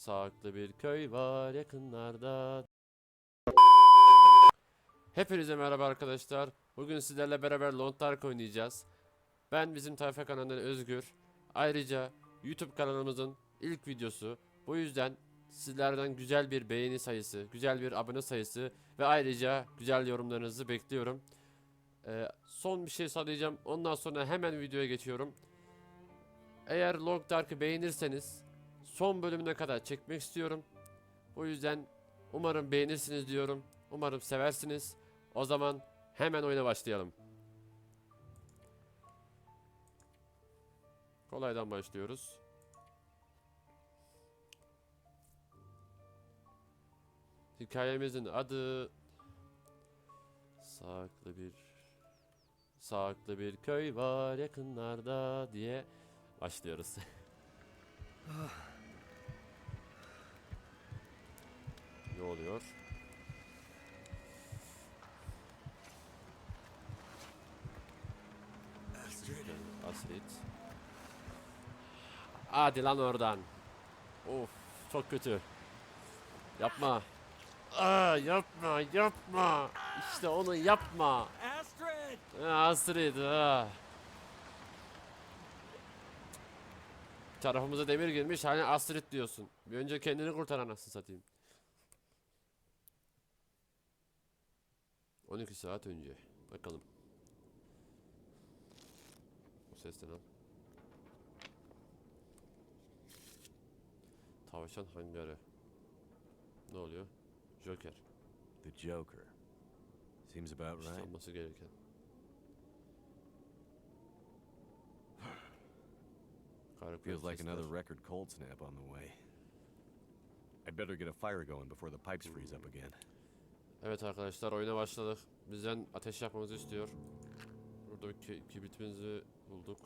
Saklı bir köy var yakınlarda. Hepinize merhaba arkadaşlar. Bugün sizlerle beraber Long oynayacağız. Ben bizim tayfa kanalından Özgür. Ayrıca YouTube kanalımızın ilk videosu. Bu yüzden sizlerden güzel bir beğeni sayısı, güzel bir abone sayısı ve ayrıca güzel yorumlarınızı bekliyorum. Ee, son bir şey söyleyeceğim. Ondan sonra hemen videoya geçiyorum. Eğer Long Dark'ı beğenirseniz son bölümüne kadar çekmek istiyorum. Bu yüzden umarım beğenirsiniz diyorum. Umarım seversiniz. O zaman hemen oyuna başlayalım. Kolaydan başlıyoruz. Hikayemizin adı Saklı bir Saklı bir köy var yakınlarda diye başlıyoruz. Ne oluyor? Astrid. Hadi lan oradan. Of çok kötü. Yapma. Aa, yapma yapma. İşte onu yapma. Astrid! Astrid. ah. Tarafımıza demir girmiş hani Astrid diyorsun. Bir önce kendini kurtar anasını satayım. 12 saat önce. Bakalım. O sesten al. Tavşan hangarı. Ne oluyor? Joker. The Joker. Seems about İşte right. olması gereken. Feels like another record cold snap on the way. I'd better get a fire going before the pipes freeze up again. Evet arkadaşlar oyuna başladık. Bizden ateş yapmamızı istiyor. Burada bir ki- kibritimizi bulduk.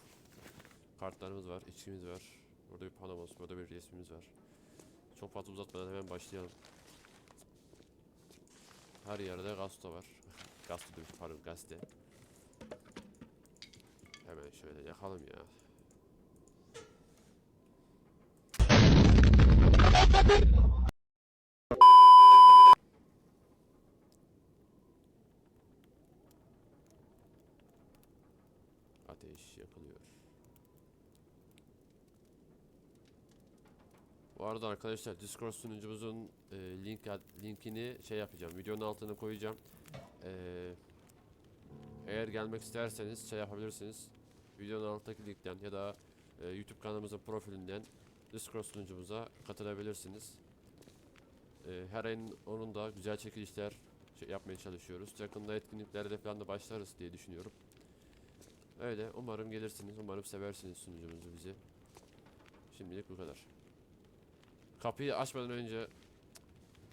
Kartlarımız var, içkimiz var. Burada bir panomuz, burada bir resmimiz var. Çok fazla uzatmadan hemen başlayalım. Her yerde gasto var. gasto demiş pardon gazete. Hemen şöyle yakalım ya. Ateş yakılıyor. Bu arada arkadaşlar Discord sunucumuzun e, link linkini şey yapacağım. Videonun altına koyacağım. E, eğer gelmek isterseniz şey yapabilirsiniz. Videonun altındaki linkten ya da e, YouTube kanalımızın profilinden Discord sunucumuza katılabilirsiniz. E, her ayın onun da güzel çekilişler şey yapmaya çalışıyoruz. Yakında etkinliklerde falan da başlarız diye düşünüyorum. Öyle. Umarım gelirsiniz. Umarım seversiniz sunucumuzu bizi. Şimdilik bu kadar. Kapıyı açmadan önce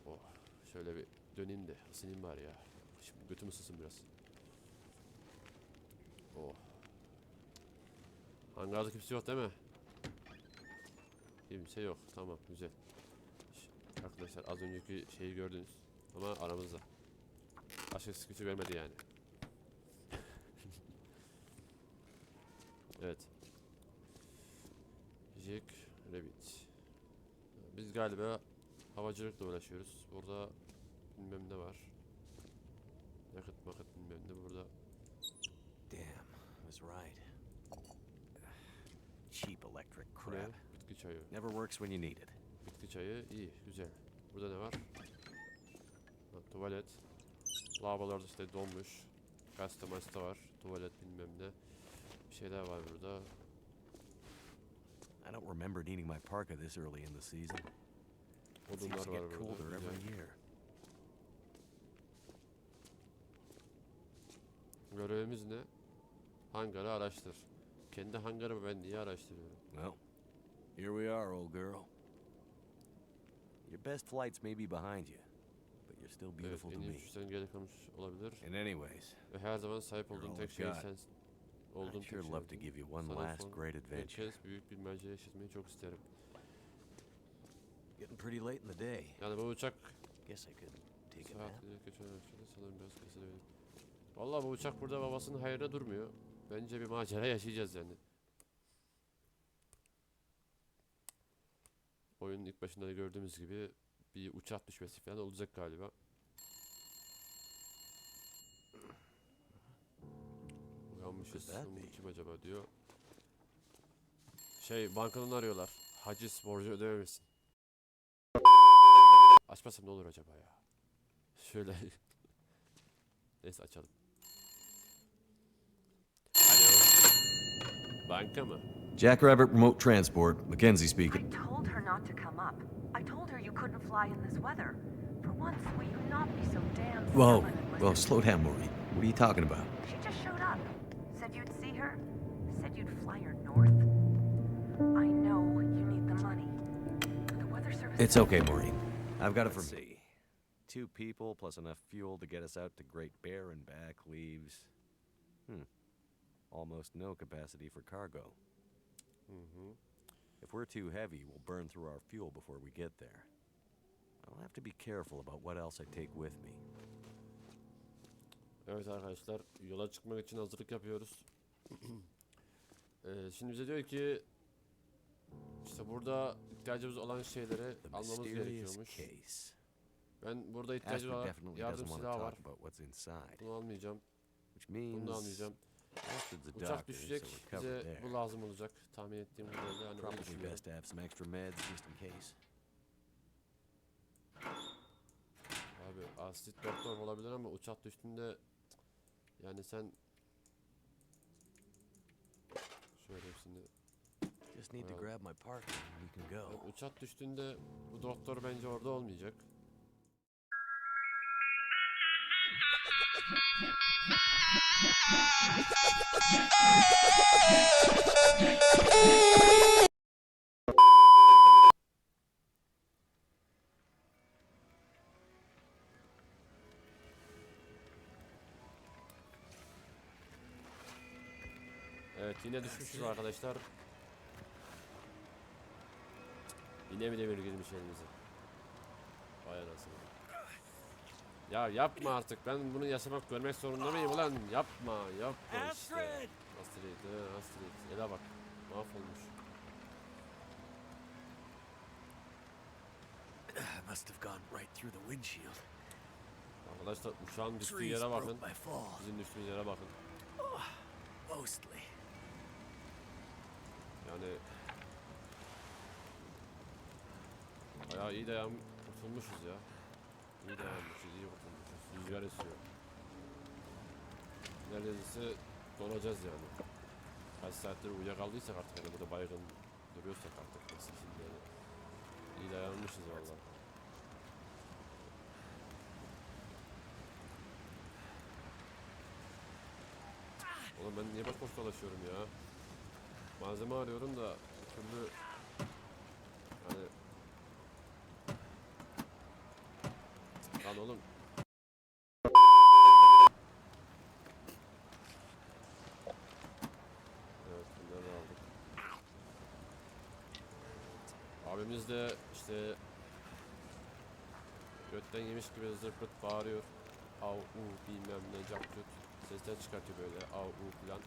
oh, şöyle bir döneyim de ısınayım bari ya. Şimdi götüm ısısın biraz. Oh. Hangarda kimse yok değil mi? Kimse yok. Tamam güzel. Arkadaşlar az önceki şeyi gördünüz. Ama aramızda. Başka sıkıntı vermedi yani. Evet. Jack Rabbit. Biz galiba havacılıkla uğraşıyoruz. Burada bilmem ne var. Yakıt makıt bilmem ne burada. Damn, I was right. Cheap electric crap. Bitki çayı. Never works when you need it. Bitki çayı iyi, güzel. Burada ne var? Ha, tuvalet. Lavabolar da işte donmuş. Gazete var. Tuvalet bilmem ne. Bir şeyler var burada. I don't remember needing my parka this early in the season. It seems to get colder every year. Görevimiz ne? Hangarı araştır. Kendi hangarımı ben niye araştırıyorum? Well, here we are, old girl. Your best flights may be behind you, but you're still Evet, beautiful to en iyi me. uçuştan geri kalmış olabilir. And anyways, Ve her zaman sahip olduğun tek şey sensin. Olduğun I'd sure love to give you one last great adventure. kez büyük bir macera yaşatmayı çok isterim. Getting pretty late in the day. Yani bu uçak Guess I could take a nap. saat ölçüde sanırım biraz kesilebilir. Vallahi bu uçak burada babasının hayrına durmuyor. Bence bir macera yaşayacağız yani. oyunun ilk başında da gördüğümüz gibi bir uçak düşmesi falan olacak galiba. Uyanmışız. Could that "Hmm, be?" Kim acaba diyor. Şey bankadan arıyorlar. Haciz borcu ödememişsin. Açmasam ne olur acaba ya? Şöyle. Neyse açalım. Alo. Banka mı? Jackrabbit Remote Transport, Mackenzie I speaking. told her not to come up. I told her you couldn't fly in this weather. For once, will you not be so damn Whoa, stubborn whoa, slow down, Maureen. What are you talking about? She just showed up. Said you'd see her. Said you'd fly her north. I know you need the money. The weather service. It's okay, Maureen. I've got it from me. Two people plus enough fuel to get us out to Great Bear and back leaves. Hmm. Almost no capacity for cargo. Hı-hı. If we're too heavy, we'll burn through our fuel before we get there. I'll have to be careful about what else I take with me. Evet arkadaşlar yola çıkmak için hazırlık yapıyoruz. Ee, şimdi bize diyor ki işte burada ihtiyacımız olan şeyleri almamız gerekiyormuş. Ben burada ihtiyacım definitely yardım silahı var. Bunu almayacağım. Bunu da almayacağım. Uçak düşecek. Bize bu lazım olacak. Tahmin ettiğim bu yönde. Hani öyle Probably düşünüyorum. Abi asit doktor olabilir ama uçak düştüğünde yani sen şöyle şimdi Just need to grab my partner and we can go. uçak düştüğünde bu doktor bence orada olmayacak. düşmüşüz arkadaşlar. Yine mi demir girmiş elimize? Vay anasını. Ya yapma artık. Ben bunu yaşamak, görmek zorunda mıyım ulan? Yapma, yapma işte. Astrid! Astrid, he, Astrid. Ele bak. Mahvolmuş. Must have gone right through the windshield. Arkadaşlar uçağın düştüğü yere bakın. Bizim düştüğümüz yere bakın. mostly. Yani Bayağı iyi dayan kurtulmuşuz ya. İyi dayanmışız, iyi kurtulmuşuz. Rüzgar esiyor. Neredeyse donacağız yani. Kaç saattir uyuyakaldıysak artık hani burada baygın duruyorsak artık nasıl şimdi yani. İyi dayanmışız valla. Oğlum ben niye boş boş dolaşıyorum ya? Malzeme arıyorum da bir türlü hani Lan oğlum. Evet bunları aldık. Abimiz de işte Götten yemiş gibi zırpıt bağırıyor. Av u bilmem ne cap cut Sesler çıkartıyor böyle av u filan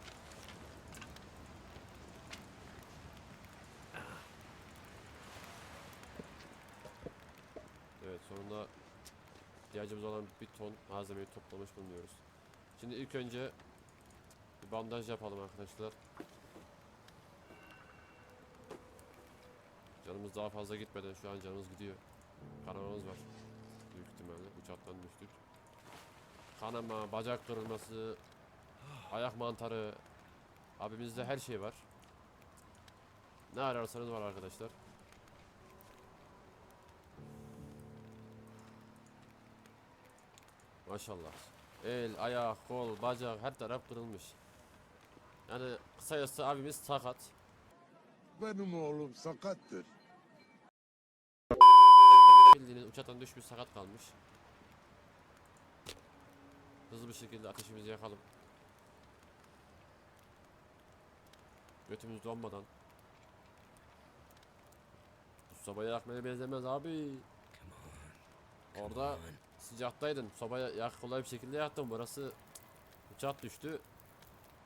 sonunda ihtiyacımız olan bir ton malzemeyi toplamış bulunuyoruz. Şimdi ilk önce bir bandaj yapalım arkadaşlar. Canımız daha fazla gitmeden şu an canımız gidiyor. Kanamamız var. Büyük ihtimalle uçaktan düştük. Kanama, bacak kırılması, ayak mantarı. Abimizde her şey var. Ne ararsanız var arkadaşlar. Maşallah. El, ayak, kol, bacak her taraf kırılmış. Yani kısacası abimiz sakat. Benim oğlum sakattır. Bildiğiniz uçaktan düşmüş sakat kalmış. Hızlı bir şekilde ateşimizi yakalım. Götümüz donmadan. Bu sobaya yakmaya benzemez abi. Orada sıcaktaydın. Sobaya yak kolay bir şekilde yaktın. Burası uçak düştü.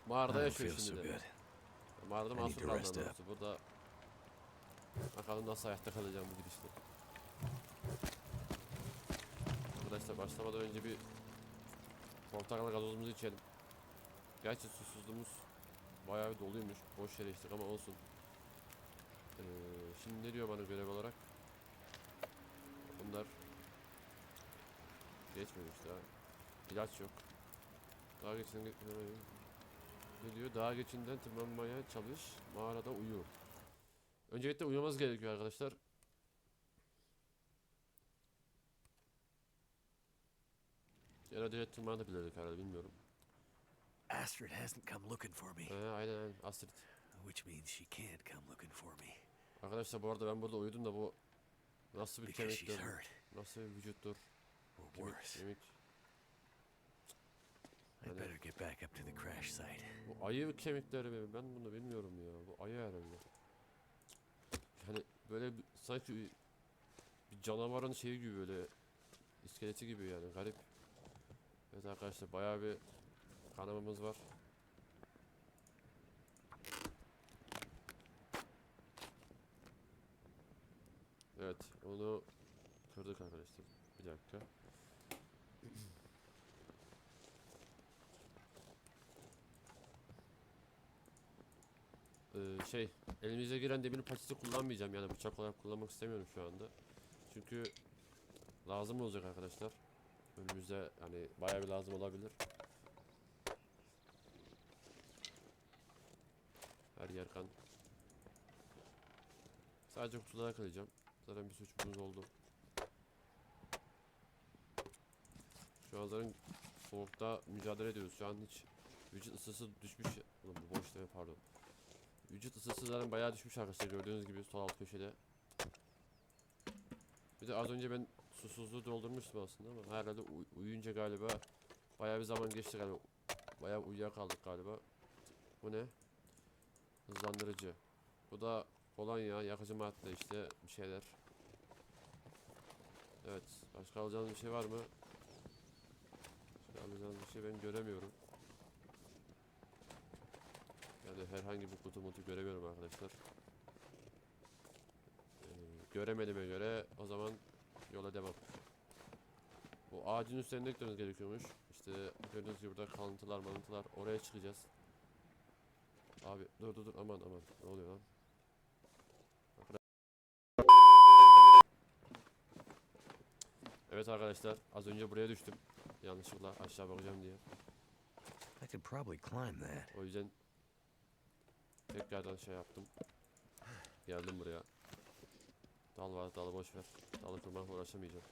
Mağarada yaşıyor şimdi de. Mağarada mahsur kaldı. Burada Bakalım nasıl hayatta kalacağım bu gidişle. Arkadaşlar başlamadan önce bir portakal gazozumuzu içelim. Gerçi susuzluğumuz bayağı bir doluymuş. Boş yere içtik ama olsun. Ee, şimdi ne diyor bana görev olarak? Bunlar geçmemiş daha. İlaç yok. Daha geçinden ne diyor? Daha geçinden tırmanmaya çalış, mağarada uyu. Öncelikle uyumamız gerekiyor arkadaşlar. Ya da direkt tırmanabilirdik herhalde bilmiyorum. Astrid hasn't come looking for me, Ee, aynen aynen Astrid. which means she can't come looking for me Arkadaşlar bu arada ben burada uyudum da bu nasıl bir kemiktir, nasıl bir vücuttur, or worse. I'd Hani- better get back up to the crash site. Bu ayı kemikleri mi? Ben bunu bilmiyorum ya. Bu ayı herhalde. Yani böyle bir- sanki bir, bir canavarın şeyi gibi böyle iskeleti gibi yani garip. Evet arkadaşlar bayağı bir kanamamız var. Evet onu kırdık arkadaşlar. Bir dakika. Ee, şey elimize giren demir paçası kullanmayacağım yani bıçak olarak kullanmak istemiyorum şu anda. Çünkü lazım olacak arkadaşlar. Önümüzde hani bayağı bir lazım olabilir. Her yer kan. Sadece kutulara kıracağım. Zaten bir suçumuz oldu. Zaten soğukta mücadele ediyoruz. Şu an hiç vücut ısısı düşmüş. Ulan bu boş deme pardon. Vücut ısısı zaten bayağı düşmüş arkadaşlar gördüğünüz gibi sol alt köşede. Bir de az önce ben susuzluğu doldurmuştum aslında ama herhalde uy- uyuyunca galiba bayağı bir zaman geçti galiba. Bayağı uyuyakaldık galiba. Bu ne? Hızlandırıcı. Bu da kolonya, yakıcı madde işte bir şeyler. Evet. Başka alacağınız bir şey var mı? Alacağınız bir şey ben göremiyorum. Yani herhangi bir kutu mutu göremiyorum arkadaşlar. Ee, göremediğime göre o zaman yola devam. Bu ağacın üstlerine gitmemiz gerekiyormuş. İşte gördüğünüz gibi burada kalıntılar malıntılar oraya çıkacağız. Abi dur dur dur aman aman ne oluyor lan? Evet arkadaşlar az önce buraya düştüm. Yanlışlıkla aşağı bakacağım diye. I could probably climb that. O yüzden tekrardan şey yaptım. Geldim buraya. Dal var, dalı boş ver. Dalı kırmakla uğraşamayacağım.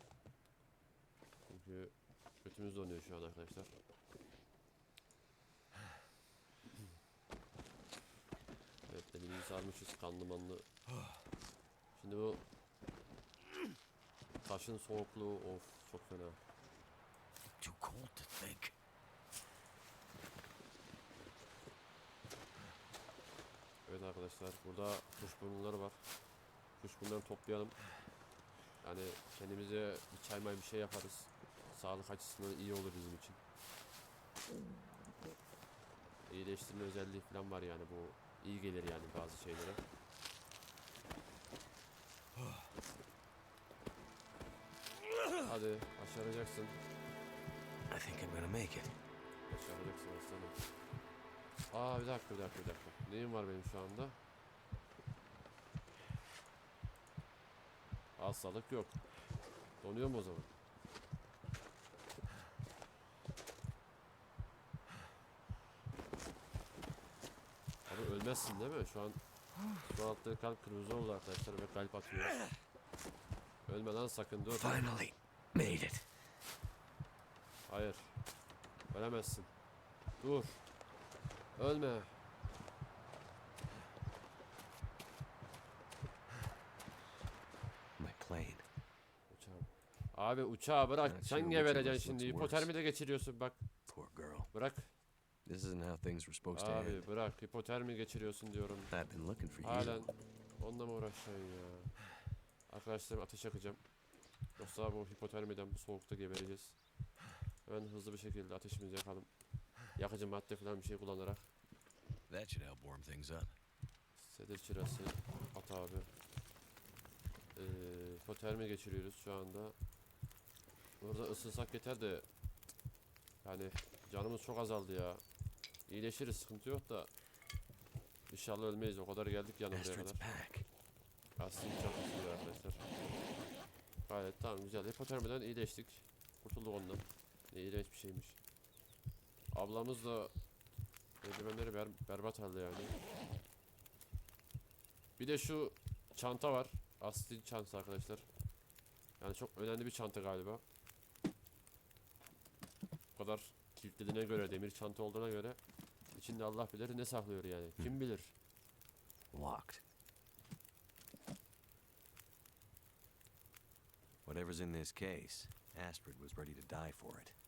Çünkü götümüz donuyor şu an arkadaşlar. Evet elimizi sarmışız kanlı manlı. Şimdi bu taşın soğukluğu of çok fena. Too cold to think. Evet arkadaşlar burada kuşburnuları var. Kuşburnuları toplayalım. Yani kendimize bir çay may bir şey yaparız. Sağlık açısından iyi olur bizim için. İyileştirme özelliği falan var yani bu iyi gelir yani bazı şeylere. Hadi başaracaksın. I think I'm gonna make it. Başaracaksın aslanım. Aa bir dakika bir dakika bir dakika. Neyim var benim şu anda? Hastalık yok. Donuyor mu o zaman? Abi ölmezsin değil mi? Şu an şu altta kalp kırmızı oldu arkadaşlar ve kalp atıyor. Ölme lan sakın dur. Finally made it. Hayır. Ölemezsin. Dur. Ölme. My plane. Uçağı. Abi uçağı bırak. Sen us şimdi? Hipotermi de geçiriyorsun bak. Poor girl. Bırak. This isn't how things were supposed to end. Abi bırak. Hipotermi geçiriyorsun diyorum. I've been looking for you. Halen onunla mı uğraşacaksın ya? Arkadaşlarım ateş yakacağım. Yoksa bu hipotermiden bu soğukta gebereceğiz. Hemen hızlı bir şekilde ateşimizi yakalım. Yakıcı madde falan bir şey kullanarak. That should help warm things up. Sedir çırası at abi. Ee, hipotermi geçiriyoruz şu anda. Burada ısınsak yeter de yani canımız çok azaldı ya. İyileşiriz sıkıntı yok da İnşallah ölmeyiz o kadar geldik Astrid's kadar. Aslında çok iyi arkadaşlar. Gayet tamam güzel. Hipotermiden iyileştik. Kurtulduk ondan. Ne iğrenç bir şeymiş. Ablamız da eldivenleri ber, berbat halde yani. Bir de şu çanta var. Asli çanta arkadaşlar. Yani çok önemli bir çanta galiba. Bu kadar kilitlediğine göre, demir çanta olduğuna göre içinde Allah bilir ne saklıyor yani. Kim bilir? Locked. Whatever's in this case, Astrid was ready to die for it.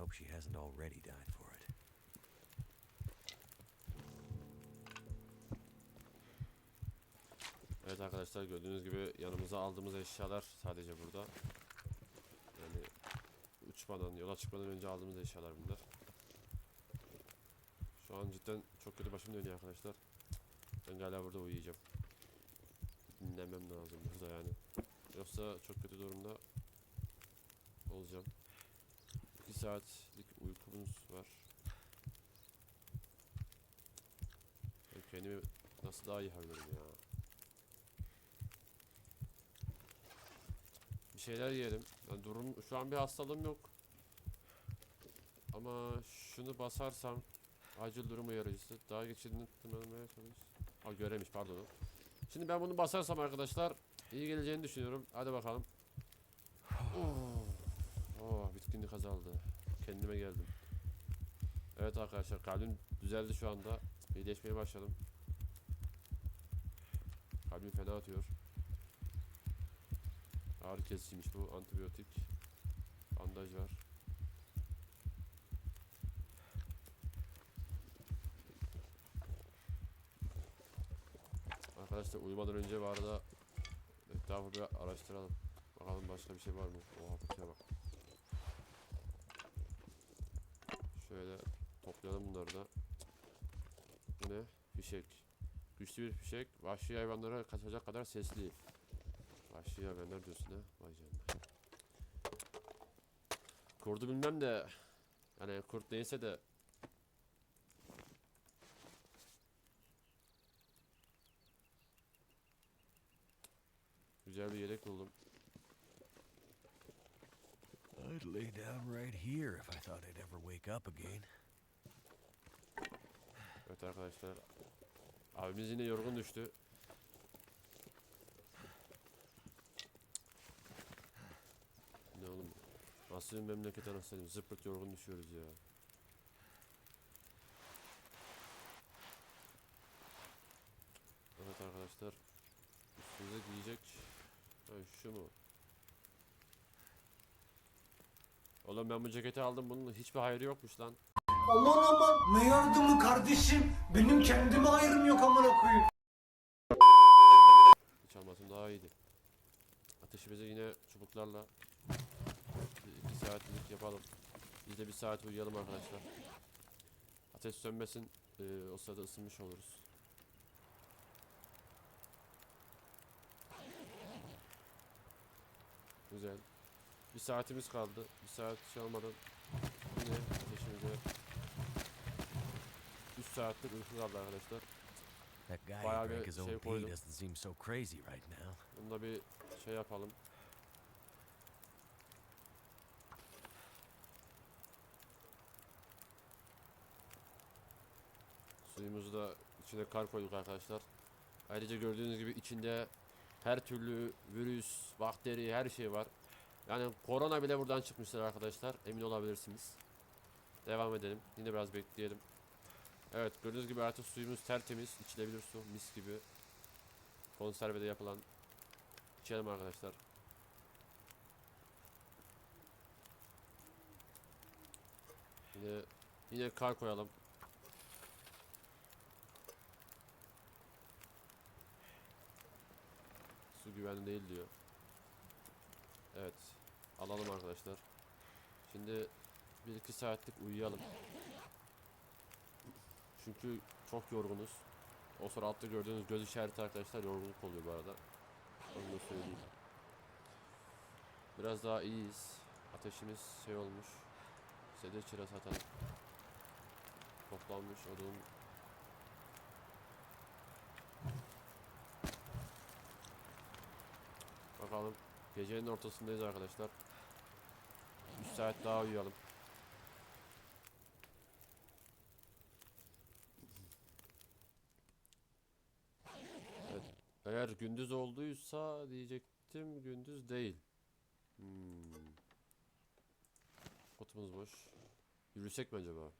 Hope she hasn't already died for it. Evet arkadaşlar gördüğünüz gibi yanımıza aldığımız eşyalar sadece burada. Yani uçmadan, yola çıkmadan önce aldığımız eşyalar bunlar. Şu an cidden çok kötü başım dönüyor arkadaşlar. Ben galiba burada uyuyacağım. Dinlenmem lazım burada yani. Yoksa çok kötü durumda olacağım. 2 saatlik uykumuz var. Kendimi nasıl daha iyi hallederim ya. Bir şeyler yiyelim. Ben durum şu an bir hastalığım yok. Ama şunu basarsam acil durum uyarıcısı daha geçidini tırmanmaya çalış. Aa göremiş pardon. Şimdi ben bunu basarsam arkadaşlar iyi geleceğini düşünüyorum. Hadi bakalım. Oh, oh bitkinlik azaldı. Kendime geldim. Evet arkadaşlar kalbim düzeldi şu anda. İyileşmeye başladım. Kalbim fena atıyor. Ağrı kesiciymiş bu. Antibiyotik. Bandaj var. Arkadaşlar uyumadan önce bu arada etrafı bir araştıralım. Bakalım başka bir şey var mı? Oha kutuya bak. Şöyle toplayalım bunları da. Bu ne? Fişek. Güçlü bir fişek. Vahşi hayvanlara kaçacak kadar sesli. Vahşi hayvanlar diyorsun ha? Vay canına. Kurdu bilmem de hani kurt neyse de Güzel bir yelek buldum. I'd lay down right here if I thought I'd ever wake up again. Evet arkadaşlar. Abimiz yine yorgun düştü. Ne oğlum? Nasıl bir memleket anasını zıpırt yorgun düşüyoruz ya. Evet arkadaşlar. Üstünüze giyecek. Ha, şu mu? Oğlum ben bu ceketi aldım bunun hiçbir hayrı yokmuş lan. Aman aman ne yardımı kardeşim. Benim kendime ayrım yok amına koyayım. Hiç almasam daha iyiydi. Ateşimizi yine çubuklarla bir iki saatlik yapalım. Biz de bir saat uyuyalım arkadaşlar. Ateş sönmesin. eee, o sırada ısınmış oluruz. Güzel. Bir saatimiz kaldı. Bir saat şey olmadan yine ateşimize 3 saatlik uyku kaldı arkadaşlar. That guy Bayağı bir şey koydum. doesn't seem so crazy right now. Bunda bir şey yapalım. Suyumuzu da içine kar koyduk arkadaşlar. Ayrıca gördüğünüz gibi içinde her türlü virüs, bakteri, her şey var. Yani korona bile buradan çıkmıştır arkadaşlar. Emin olabilirsiniz. Devam edelim. Yine biraz bekleyelim. Evet gördüğünüz gibi artık suyumuz tertemiz. içilebilir su. Mis gibi. Konservede yapılan İçelim arkadaşlar. Yine yine kar koyalım. Su güvenli değil diyor. Evet. Alalım arkadaşlar. Şimdi 1-2 saatlik uyuyalım. Çünkü çok yorgunuz. O sonra altta gördüğünüz göz işareti arkadaşlar yorgunluk oluyor bu arada. Onu da söyleyeyim. Biraz daha iyiyiz. Ateşimiz şey olmuş. Sede çıra zaten toplanmış odun. Bakalım. Gecenin ortasındayız arkadaşlar. 3 saat daha uyuyalım. Evet. Eğer gündüz olduysa diyecektim gündüz değil. Hmm. Kutumuz boş. Yürüsek mi acaba?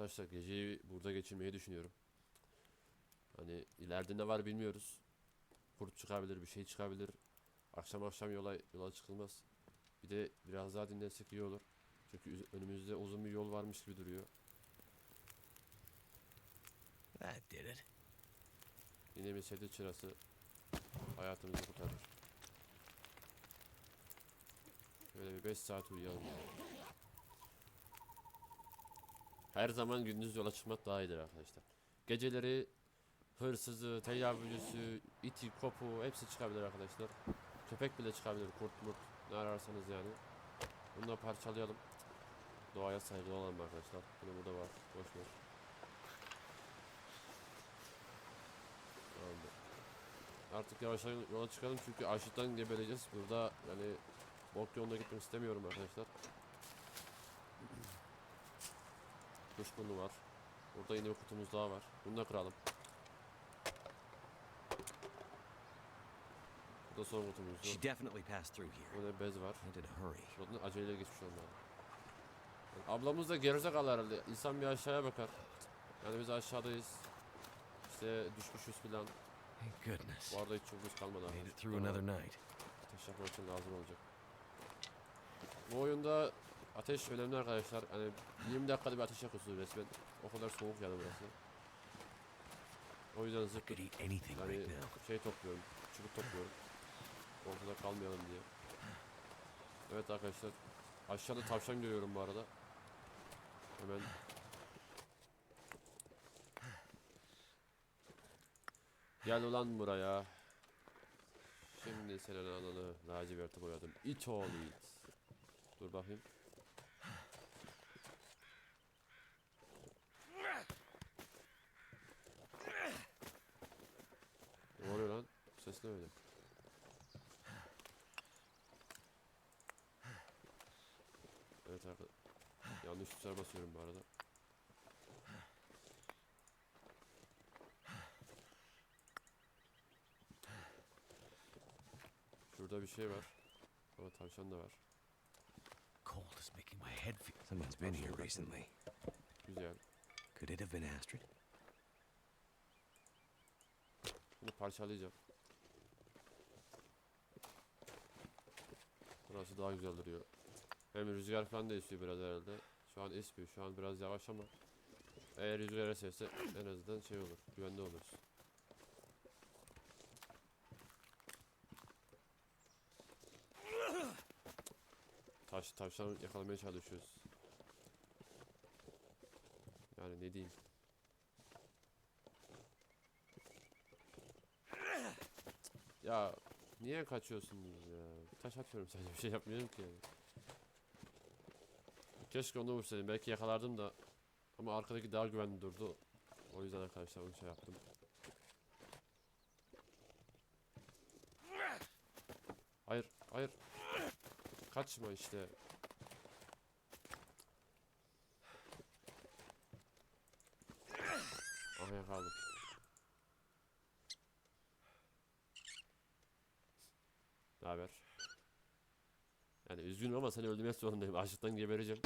Arkadaşlar geceyi burada geçirmeyi düşünüyorum. Hani ileride ne var bilmiyoruz. Kurt çıkabilir, bir şey çıkabilir. Akşam akşam yola yola çıkılmaz. Bir de biraz daha dinlensek iyi olur. Çünkü üz- önümüzde uzun bir yol varmış gibi duruyor. That did it. Yine bir sede çırası hayatımızı kurtarır. Böyle bir 5 saat uyuyalım. yani. Her zaman gündüz yola çıkmak daha iyidir arkadaşlar. Geceleri hırsızı, tecavüzcüsü, iti, kopu hepsi çıkabilir arkadaşlar. Köpek bile çıkabilir, kurt murt ne ararsanız yani. Bunu da parçalayalım. Doğaya saygılı olalım arkadaşlar. Bunu burada var. Boş ver. Artık yavaş yola çıkalım çünkü açlıktan gebeleceğiz. Burada yani bok yoluna gitmek istemiyorum arkadaşlar. Kuşburnu var. Burada yine bir kutumuz daha var. Bunu da kıralım. Bu da son kutumuz. She definitely passed through here. Burada bez var. I did hurry. Şuradan aceleyle geçmiş olmalı. Yani ablamız da gerizekalı herhalde. İnsan bir aşağıya bakar. Yani biz aşağıdayız. İşte düşmüşüz filan. Thank goodness. Bu arada hiç çubuğumuz kalmadı. Made it through another night. Yapmak için lazım olacak. Bu oyunda ateş önemli arkadaşlar. Hani 20 dakikada bir ateş yakıyorsunuz resmen. O kadar soğuk yani burası. O yüzden I zıp could eat anything yani şey topluyorum. Çubuk topluyorum. Ortada kalmayalım diye. Evet arkadaşlar. Aşağıda tavşan görüyorum bu arada. Hemen Gel ulan buraya. Şimdi senin ananı laciverte boyadım. İt oğlu it. Dur bakayım. Ne oluyor lan? Bu ses ne öyle? Evet arkadaşlar. Yanlış tuşlara basıyorum bu arada. Şurada bir şey var. Ama tavşan da var. Cold is making my head feel. Someone's been here recently. Güzel. Could it have been Astrid? Bunu parçalayacağım. Burası daha güzel duruyor. Hem rüzgar falan da esiyor biraz herhalde. Şu an esmiyor. Şu an biraz yavaş ama eğer rüzgar eserse en azından şey olur. Güvende oluruz. Taş, tavşan yakalamaya çalışıyoruz. Yani ne diyeyim. Ya niye kaçıyorsunuz ya? Taş atıyorum sadece bir şey yapmıyorum ki yani. Keşke onu vursaydım belki yakalardım da ama arkadaki daha güvenli durdu. O yüzden arkadaşlar onu şey yaptım. Hayır, hayır. Kaçma işte. Aha yakaladım. Ne haber? Yani üzgünüm ama seni öldürmek zorundayım. Açlıktan gebereceğim.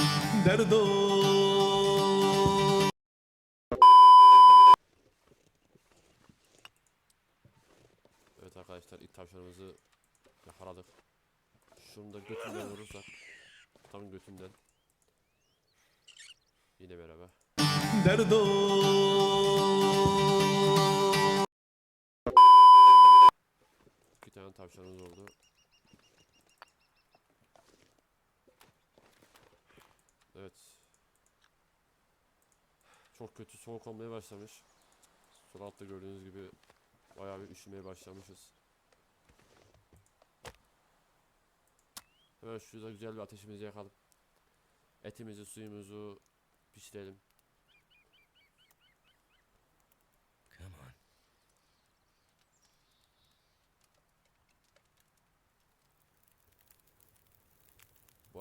Evet arkadaşlar ilk tavşanımızı yakaladık. Şunu da götünden vurursak. Tam götünden. Yine merhaba. İki tane tavşanımız oldu. Evet. Çok kötü soğuk olmaya başlamış. Sol altta gördüğünüz gibi bayağı bir üşümeye başlamışız. Hemen şurada güzel bir ateşimizi yakalım. Etimizi, suyumuzu pişirelim.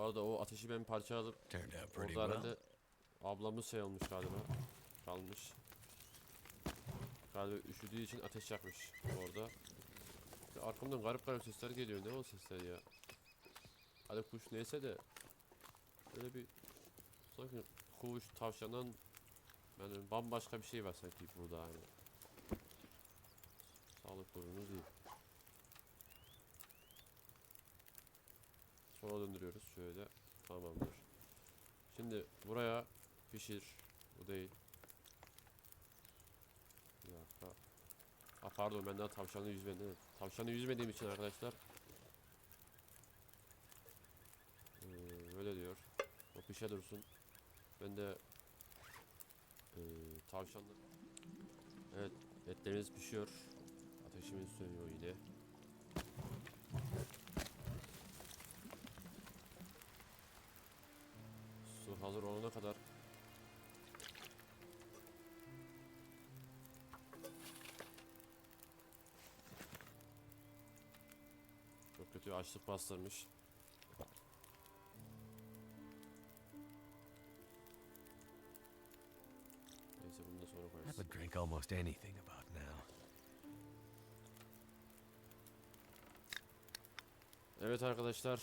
Arada o ateşi ben parçaladım. Orada herhalde ablamız şey olmuş galiba. Kalmış. Galiba üşüdüğü için ateş yakmış orada. Arkamdan garip garip sesler geliyor. Ne o sesler ya? Hadi kuş neyse de böyle bir sanki kuş tavşandan yani bambaşka bir şey var sanki burada hani. Sağlık durumumuz iyi. Sola döndürüyoruz şöyle. Tamamdır. Şimdi buraya pişir. Bu değil. Bir dakika. Ha pardon ben daha tavşanı yüzmedim? Tavşanı yüzmediğim için arkadaşlar. Ee, öyle diyor. O pişe dursun. Ben de ee, tavşanla Evet etlerimiz pişiyor. Ateşimiz sönüyor yine. Su hazır olana kadar Çok kötü açlık bastırmış. Neyse bunu da sonra I koyarız. would drink almost anything about now. Evet arkadaşlar,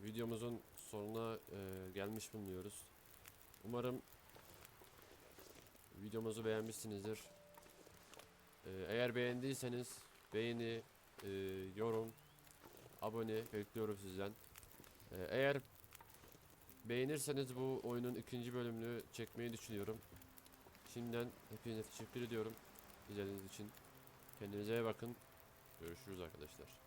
videomuzun sonuna e, gelmiş bulunuyoruz. Umarım videomuzu beğenmişsinizdir. E, eğer beğendiyseniz beğeni, e, yorum, abone bekliyorum sizden. E, eğer beğenirseniz bu oyunun ikinci bölümünü çekmeyi düşünüyorum. Şimdiden hepinize teşekkür ediyorum izlediğiniz için. Kendinize iyi bakın. Görüşürüz arkadaşlar.